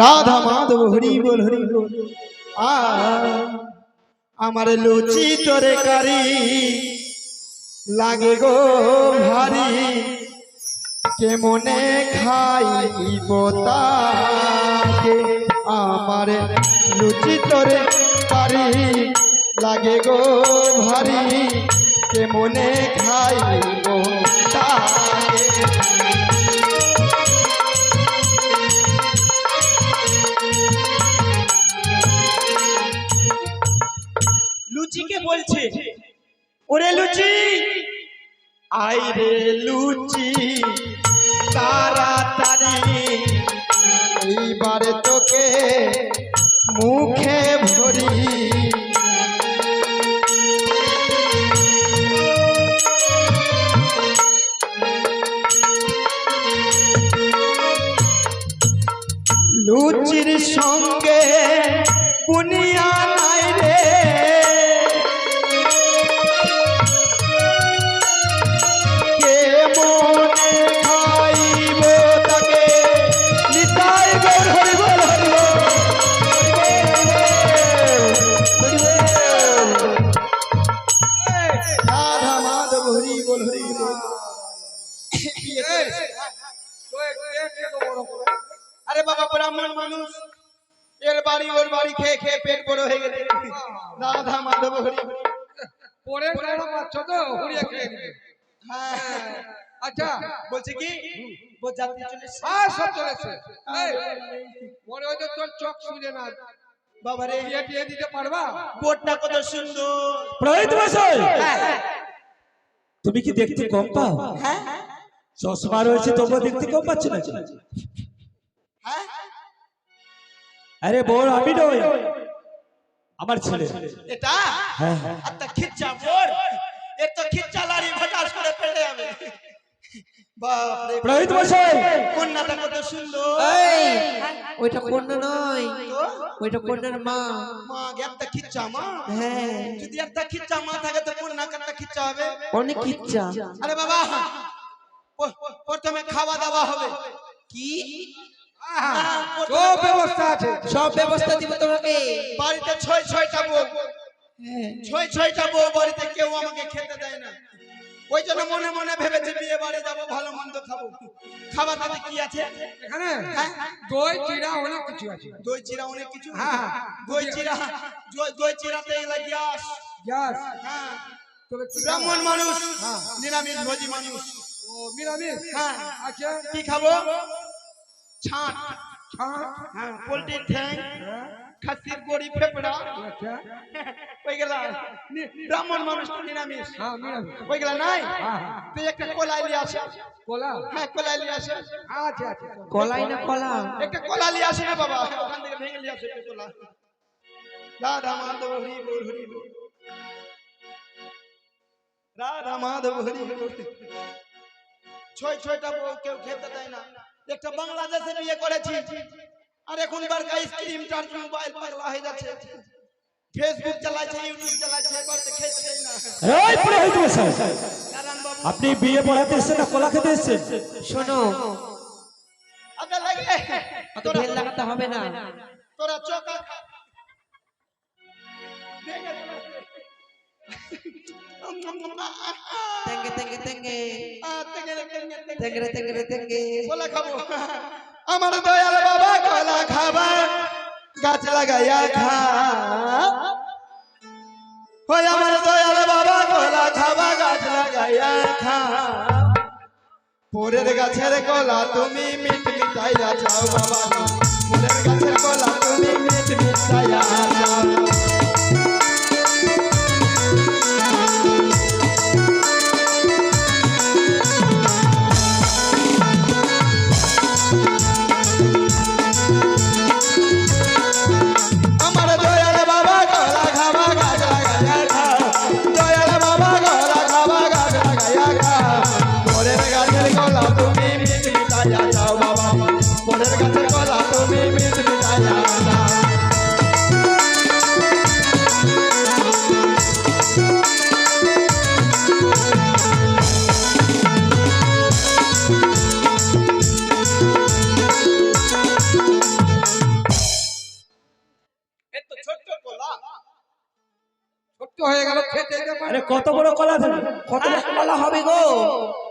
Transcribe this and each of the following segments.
রাধা মাধব, হরি বল হরি বল। আমার লুচি তোরে কারি লাগে গো ভারী। কেমনে খাইব তাকে আমার লুচি তোরে কারি লাগে গো ভারী। কেমনে খাইব তাকে লুচিকে বলছে ওরে লুচি আই রে লুচি তাড়াতাড়ি এইবারে তোকে মুখে হ্যাঁ। আচ্ছা বলছে কি? যাত্রী চলে এসছে। সব চলেছে মনে হয় যে তোর চোখ শুনে না। বাবা বিয়ে টিয়ে দিতে পারবা? বোটটা কত সুন্দর। প্রহিত মশাই! হ্যাঁ। তুমি কি দেখতে কম পাও? হ্যাঁ। চশমা রয়েছে তবুও দেখতে কম পাচ্ছ না? হ্যাঁ। আরে বড় আমি নই। আমার ছেলে। এটা? হ্যাঁ। হ্যাঁ একটা খিচ্চা মোর তো খিচ্চা লাড়ি ভটাস করে ফেলে যাবে। বাপ মশাই! কন্যাটা কত সুন্দর। ওইটা কন্যা নয়। ওইটা কন্যার মা। মা একটা খিচ্চা মা। হ্যাঁ। যদি একটা খিচ্চা মা থাকে তো কন্যা একটা খিচ্চা হবে। অনেক ইচ্ছা আরে বাবা! প্রথমে খাওয়া দাওয়া হবে। কি? হ্যাঁ, সব ব্যবস্থা আছে। সব ব্যবস্থা দিব তোমাকে। বাড়িতে ছয় ছয়টা বউ। হ্যাঁ। ছয় ছয়টা বউ বাড়িতে কেউ আমাকে খেতে দেয় না। ওই জন্য মনে মনে ভেবেছি বিয়ে বাড়ি যাব ভালো মন্দ খাব। খাবার দাতে কি আছে? এখানে? দই চিড়া অনেক কিছু আছে। দই চিরা অনেক কিছু হ্যাঁ। দই চিরা দই- চিরাতে এগুলা গ্যাস। গ্যাস। হ্যাঁ। ব্রাহ্মণ মানুষ হ্যাঁ। নিরামিষ ভোজী মানুষ। ও মিরামিষ হ্যাঁ। আচ্ছা। কি খাব? ছাঁট। ছাড় হ্যাঁ পোলট্রির ঠ্যাং। হ্যাঁ, খাসির গড়ি ফেপড়া আচ্ছা। ওইগুলা নি- ব্রাহ্মণ মানুষ তো নিরামিষ। হ্যাঁ মিরামিষ ওইগুলা নাই? হ্যাঁ, হ্যাঁ। তুই একটা কলাই নিয়ে আসে। কলা হ্যাঁ কলাই নিয়ে আসে। আচ্ছা আচ্ছা কলাই না কলা একটা কলা নিয়ে আসে না বাবা? ওখান থেকে ভেঙে নিয়ে আসে কলা। রাধা মাধব হরি বল হরি বল। রাধা মাধব হরি বল। ছয় ছয়টা বউ কেউ খেতে দেয় না। একটা বাংলাদেশে বিয়ে করেছি। আর এখন বারকা স্ক্রিন টাচ মোবাইল পাগলা হয়ে যাচ্ছে। ফেসবুক চালাচ্ছে ইউটিউব চালাচ্ছে খেতে দেয় না। এই নারায়ণ বাবু আপনি বিয়ে পড়াতে এসেছেন না কলা খেতে এসেছেন? শোনো। আচ্ছা লাগে। অত ভেল লাগাতে হবে না। তোরা চোখা খা দেখে তেঙ্গে তেঙ্গে। তেঙ্গে তেঙ্গে তেঙ্গে। তেঙ্গে তেঙ্গে কলা খাব। আমার দয়াল বাবা কলা খাবা, গাছ লাগাইয়া খা। ওই আমার দয়াল বাবা কলা খাবা, গাছ লাগাইয়া খা। পরের গাছের কলা তুমি মিট মিটাইয়া যাও বাবা। পরের গাছের কলা তুমি মিট মিটাইয়া যাও হয়ে গেল খেতে যেতে আরে কত বড় কলা তুমি কত বড় কলা হবে গো?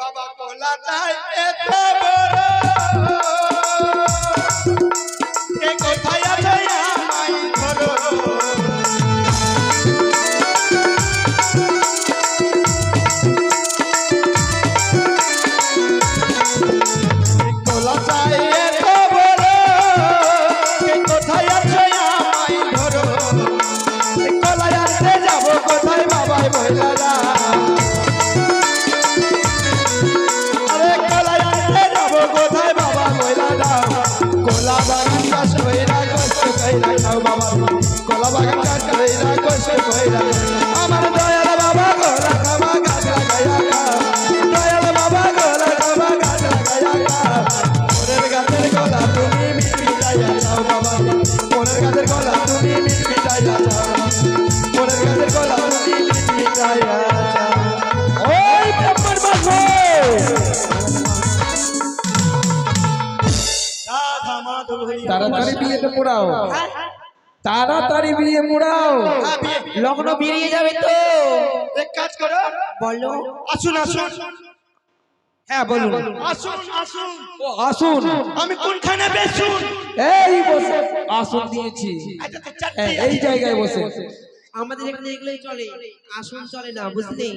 বাবা কলা চাই এত বড়। তাড়াতাড়ি বিয়েতে তাড়াতাড়ি বিয়ে মুড়াও। লগ্ন বেরিয়ে যাবে তো। এক কাজ করো। বলো। আসুন আসুন। হ্যাঁ বলুন। আসুন আসুন। ও আসুন। আমি কোনখানে বেশুন এই বসে। আসুন দিয়েছি। আচ্ছা তো চারটি। হ্যাঁ, এই জায়গায় বসে। আমাদের এখানে এগুলোই চলে। আসুন চলে না বুঝলি?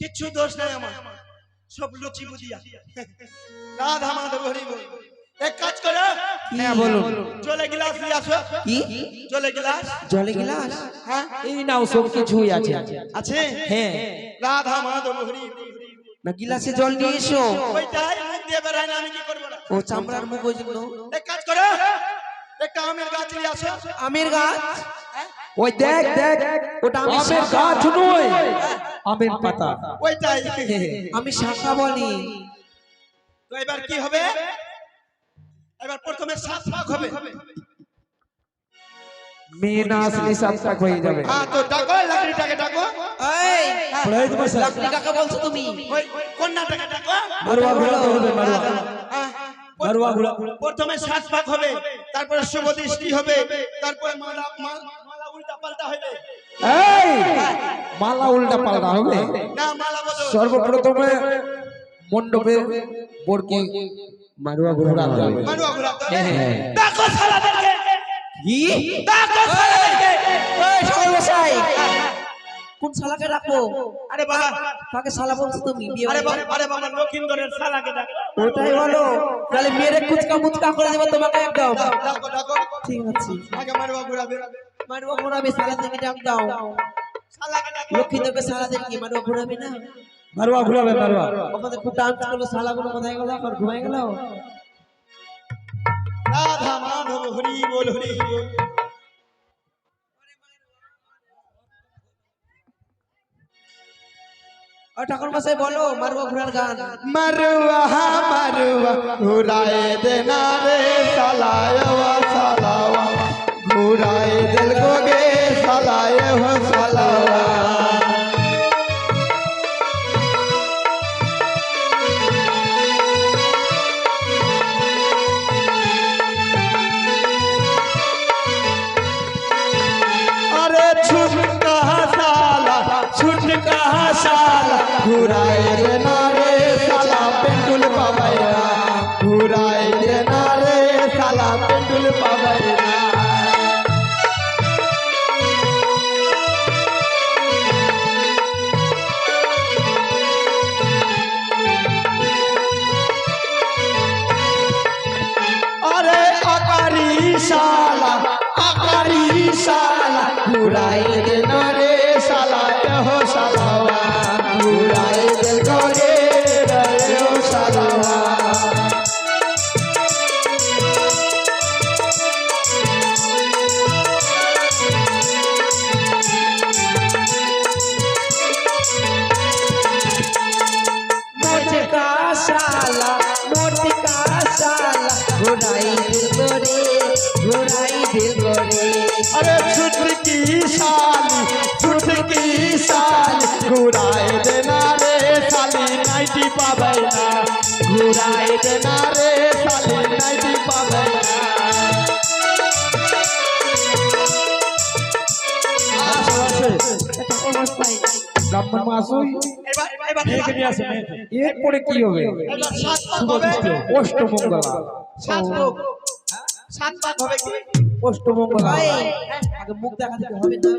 কিচ্ছু দোষ নাই আমার। সব লুচি বুঝিয়া। রাধা মাধব হরি বল। এক কাজ করো। হ্যাঁ বলুন। জলে গিলাস নিয়ে আসো। কি? জলে গিলাস। জলে গেলাস? হ্যাঁ। এই নাও সব কিছুই আছে। আছে? হ্যাঁ। রাধা মাধব হরি বল। না গিলাসে জল নিয়ে এসো। ওইটাই মুখ দিয়ে বেড়ায় না আমি কি করব না? ও চামড়ার মুখ ওই জন্য। এক কাজ করো। একটা আমের গাছ নিয়ে আসো। আমের গাছ? ওই দেখ দেখ। ওটা আমি আমের গাছ নয়। আমের পাতা। ওইটাই। আমি শাখা বলি। তো এবার কি হবে? এবার প্রথমে সাত ভাগ হবে। মেয়ে না আসলে সাতটা হয়ে যাবে। হ্যাঁ তো ডাকো লাকড়িটাকে ডাকো। এই পুরোহিত মশাই লাকড়ি কাকে বলছো তুমি? ওই কন্যাটাকে ডাকো। মারুয়া ঘোরাতে হবে মারুয়া। হ্যাঁ, প্রথমে সাত ভাগ হবে তারপরে শুভ দৃষ্টি হবে তারপরে মালা মালা উল্টা পাল্টা হবে। এই মালা উল্টা পাল্টা হবে। সর্বপ্রথমে মণ্ডপে বরকে মারুয়া ঘোরাতে হবে। মারুয়া হ্যাঁ। কি? বসাই। কোন শালাকে রাখো আরে বাবা। কাকে শালা বলছো তুমি? আরে বাবা আরে বাবা লক্ষিন্দরের শালাকে ডাকো। ওটাই বলো তাহলে মেরে কুচকা মুচকা করে দেবো তোমাকে একদম। ডাকো ডাকো ঠিক আছে। আগে মারুয়া ঘুরাবে মারুয়া ঘোরাবে সারাদিনকে ডাক দাও। লক্ষ্মী দেবে সারাদিনকে মারুয়া ঘোরাবে না? মারুয়া ঘোরাবে মারুয়া। ওখানে খুব ডান্স করল শালাগুলো কোথায় গেল? আর ঘুমায় গেল? রাধা মাধব হরি বল হরি ঠাকুর বসে বলো মারুয়া ঘোড়ার গান। মারুয়া মারুয়া ঘুরায় রে ঘুরায় ঘুরাইবে না রে সালা পেন্ডুল পাবাইয়া ঘুরাইবে না রে সালা পেন্ডুল পাবাইয়া আরে আকারি শালা আকারি শালা ঘুরাইবে ব্রাহ্মণ মাসুই এরপরে কি হবে। অষ্টমঙ্গলা। অষ্টমঙ্গলা। মুখ দেখা দিতে হবে না।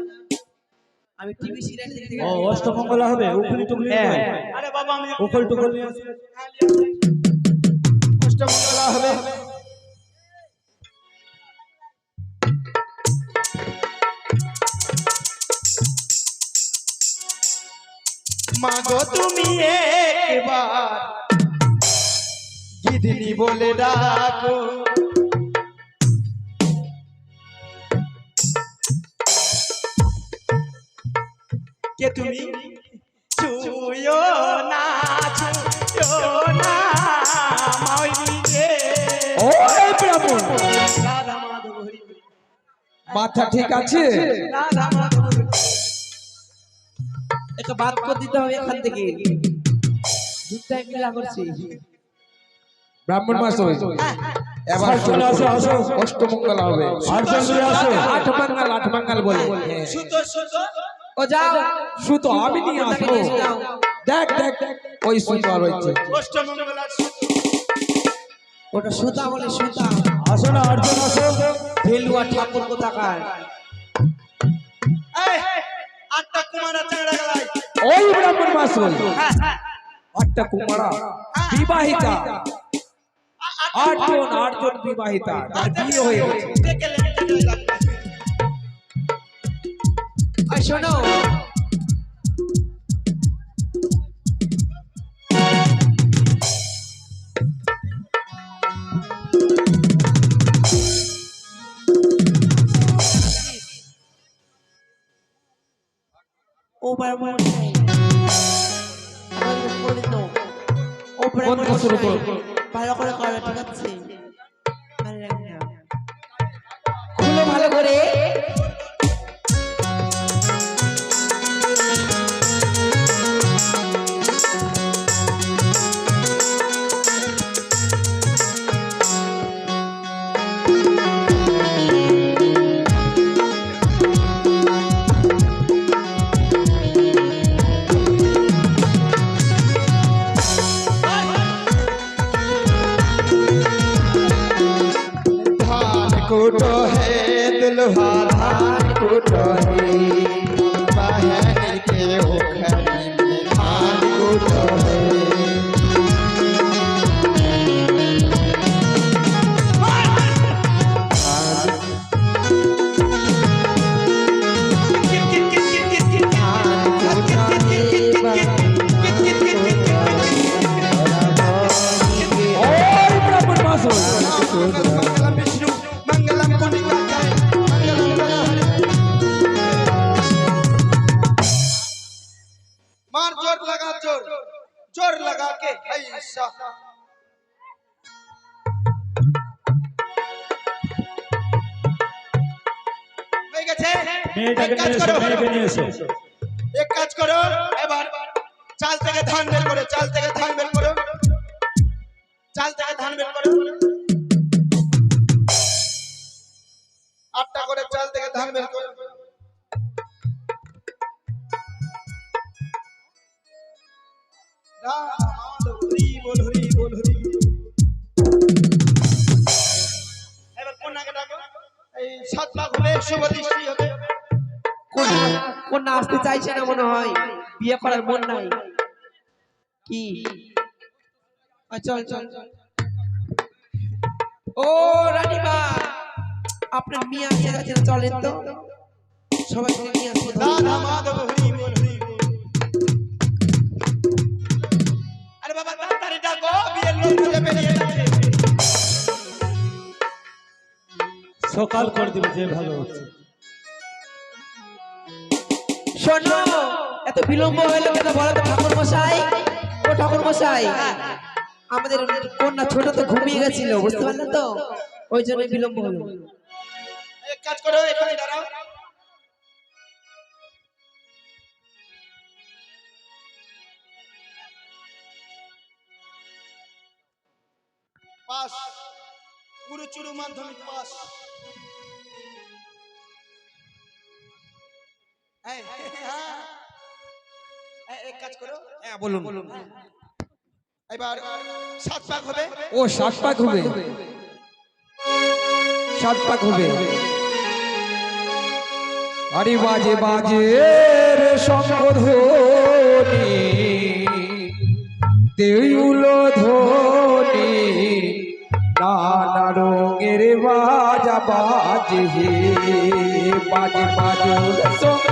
আমি টিভি সিরিয়াল দেখতে ও অষ্টমঙ্গলা হবে। উকুলি টুকুলি। আরে বাবা আমি উকুল টুকুল অষ্টমঙ্গলা হবে। মাগো তুমি একবার গিদিনি বলে ডাকো কে তুমি ছুয়ো না ছুয়ো না রে ও এই ব্রাহ্মণ। মাথা ঠিক আছে রাধা। এটা বাদ করে দিতে হবে এখান থেকে। দুটাই মিলা করছি। ব্রাহ্মণ এবার চলে আসো আসো। অষ্টমঙ্গলা হবে। আট মাঙ্গাল আট মাঙ্গাল বলে। হ্যাঁ। সুতো সুতো। ও যাও। সুতো আমি নিয়ে আসব। দেখ দেখ ওই সুতো রয়েছে ওটা সুতা বলে সুতা। আসো না আটজন আসো। ভেলুয়া ঠাকুর কোথাকার? আটটা কুমারা চাঁড়া গেলাই ওই ব্রাহ্মণ মাসুই আটটা কুমারা বিবাহিতা আটজন আটজন বিবাহিতা তার বিয়ে হয়ে গেছে দেখে লেগে লাগবে আর শোনো ও ব্রাহ্মণ ভালো করে করো ঠিক আছে ভালো করে। মেয়েটাকে এক কাজ নিয়ে এসো করো মেয়েকে নিয়ে এসো। এক কাজ করো। এবার চাল থেকে ধান বের করো চাল থেকে ধান বের করো। চাল থেকে ধান বের করো। আটটা করে চাল থেকে ধান বের করো। বল হরি বল হরি ডাকো। এই সাত লাখ হবে শুভ দৃষ্টি হবে। কোন আসতে চাইছে না মনে হয়। বিয়ে করার মন নাই। কি? চল চল। ও রানীমা! আপনার মেয়ে আসতে যাচ্ছে চলেন তো। সবাই নিয়ে আসব। রাধা মাধব হরি বল হরি আরে বাবা তাড়াতাড়ি ডাকো বিয়ের লোক খুঁজে বেরিয়ে যাচ্ছে। সকাল করে দিবে যে ভালো হচ্ছে। শোনো, এত বিলম্ব হলো কেন বলো তো ঠাকুর মশাই, ও ঠাকুর মশাই। আমাদের কন্যা ছোট তো ঘুমিয়ে গেছিল, বুঝতে পারলে তো? ওই জন্য বিলম্ব হলো। এক কাজ করো, এখানে দাঁড়াও। পাস। গুরুচুরু মাধ্যমিক পাস। এক কাজ করো। হ্যাঁ বলুন। এবার সাত পাক হবে। ও সাত পাক হবে। সাত পাক হবে। আরে বাজে বাজে রে শঙ্খধ্বনি দেউল ধ্বনি নানা রঙের বাজা বাজে বাজে বাজে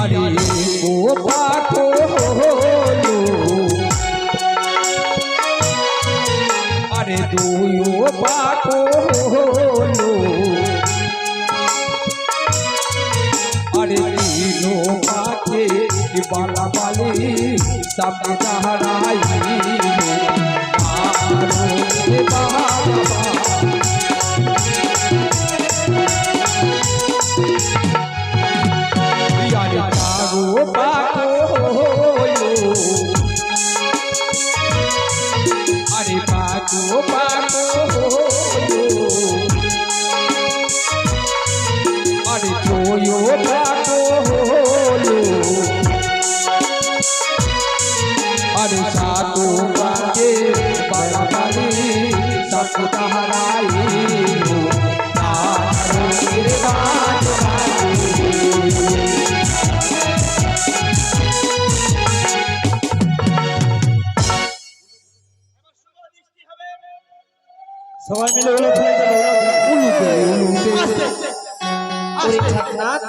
পিয়ারে ও পাখো হলো। আরে দুই ও পাখো হলো। আরে তিনো পাখে বালা বালি সামনে দাঁড়াই বাবা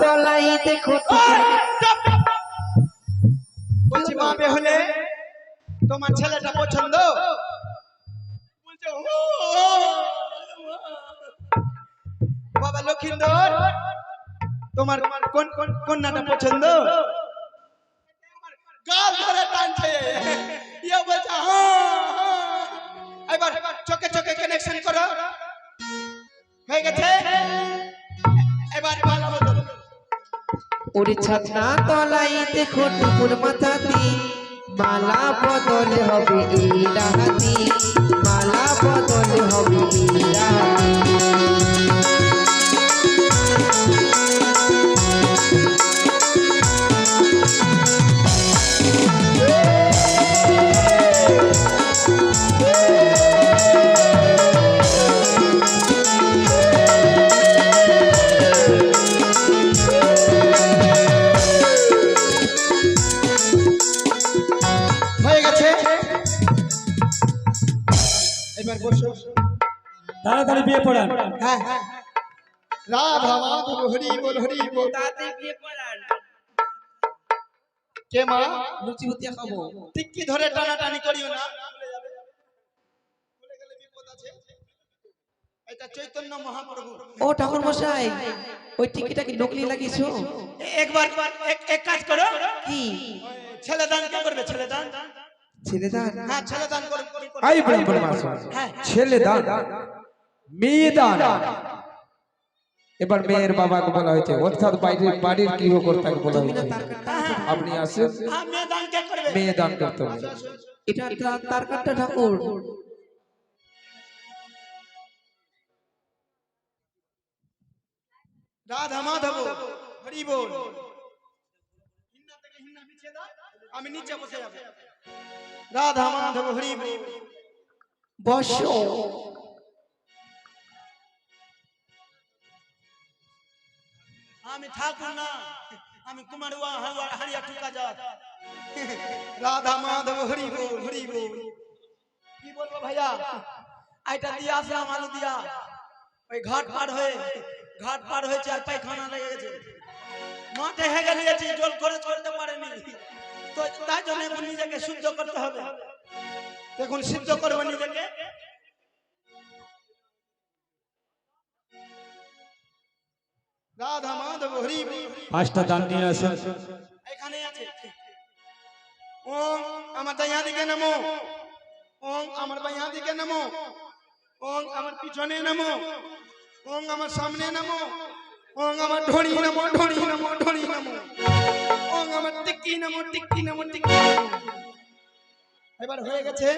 তলাই দেখো বলছি মা হলে তোমার ছেলেটা পছন্দ? বলছে, "ও, বাবা লক্ষিন্দর তোমার কোন কোন কন্যাটা পছন্দ? গাল ধরে টানছে। ইয়ে বলছে। এবার চোখে চোখে কানেকশন করো। হয়ে গেছে? এবার ভালো মতো ওরে ছাতনা তলাই দেখো টুকুর মাথাতি মালা বদল হবে এই রাহাতি তাড়াতাড়ি বিয়ে পড়ান। হ্যাঁ রাধা মাধব হরি বল হরি বল। কে মা? লুচি ভুতিয়া খাব। টিক্কি ধরে টানাটানি করিও না? ভুলে গেলে বিপদ আছে। এটা চৈতন্য মহাপ্রভু। ও ঠাকুর মশাই ওই টিকিটা কি নকলি লাগিয়েছো? একবার এক- কাজ করো। কি? ছেলে দান কে করবে? ছেলে দান? ছেলে দান? হ্যাঁ ছেলে দান আই হ্যাঁ। ছেলে দান। এবার মেয়ের বাবাকে বলা হয়েছে অর্থাৎ বাইরের বাড়ির গৃহকর্তাকে বলা হয়েছে। আপনি আসেন। হ্যাঁ মেয়ে দান কে করবে? মেয়ে দান করতে হবে এটা তার কাটটা ঠাকুর। রাধা মাধব হরি বল। হিন্না থেকে হিন্না পিছিয়ে দাও আমি নিচে বসে যাব। রাধা মাধব হরি বল। বসো। আমি ঠাকুর না। আমি কুমারুয়া হারুয়া টুকা যা রাধা মাধব হরি বল হরি বল। কি বলব ভাইয়া? আইটা দিয়ে আসলাম আলু দিয়া। ওই ঘাট পার হয়ে ঘাট পার হয়েছে আর পায়খানা লেগে গেছে। মাঠে হেগে নিয়েছি জল করে করতে পারেনি। তো তাই জন্য নিজেকে শুদ্ধ করতে হবে। দেখুন সিদ্ধ করব নিজেকে। রাধা মাধব হরি পাঁচটা দান নিয়ে আসেন। এখানে আছে। ওম আমার দাইয়া দিকে নামো। ওম আমার বাইয়া দিকে নামো। ওম আমার পিছনে নামো। ওম আমার সামনে নামো। ওম আমার ঢড়ি নামো ঢড়ি নামো ঢড়ি নামো। ওং আমার টিকি নামো টিকি নামো টিকি নামো। এবার হয়ে গেছে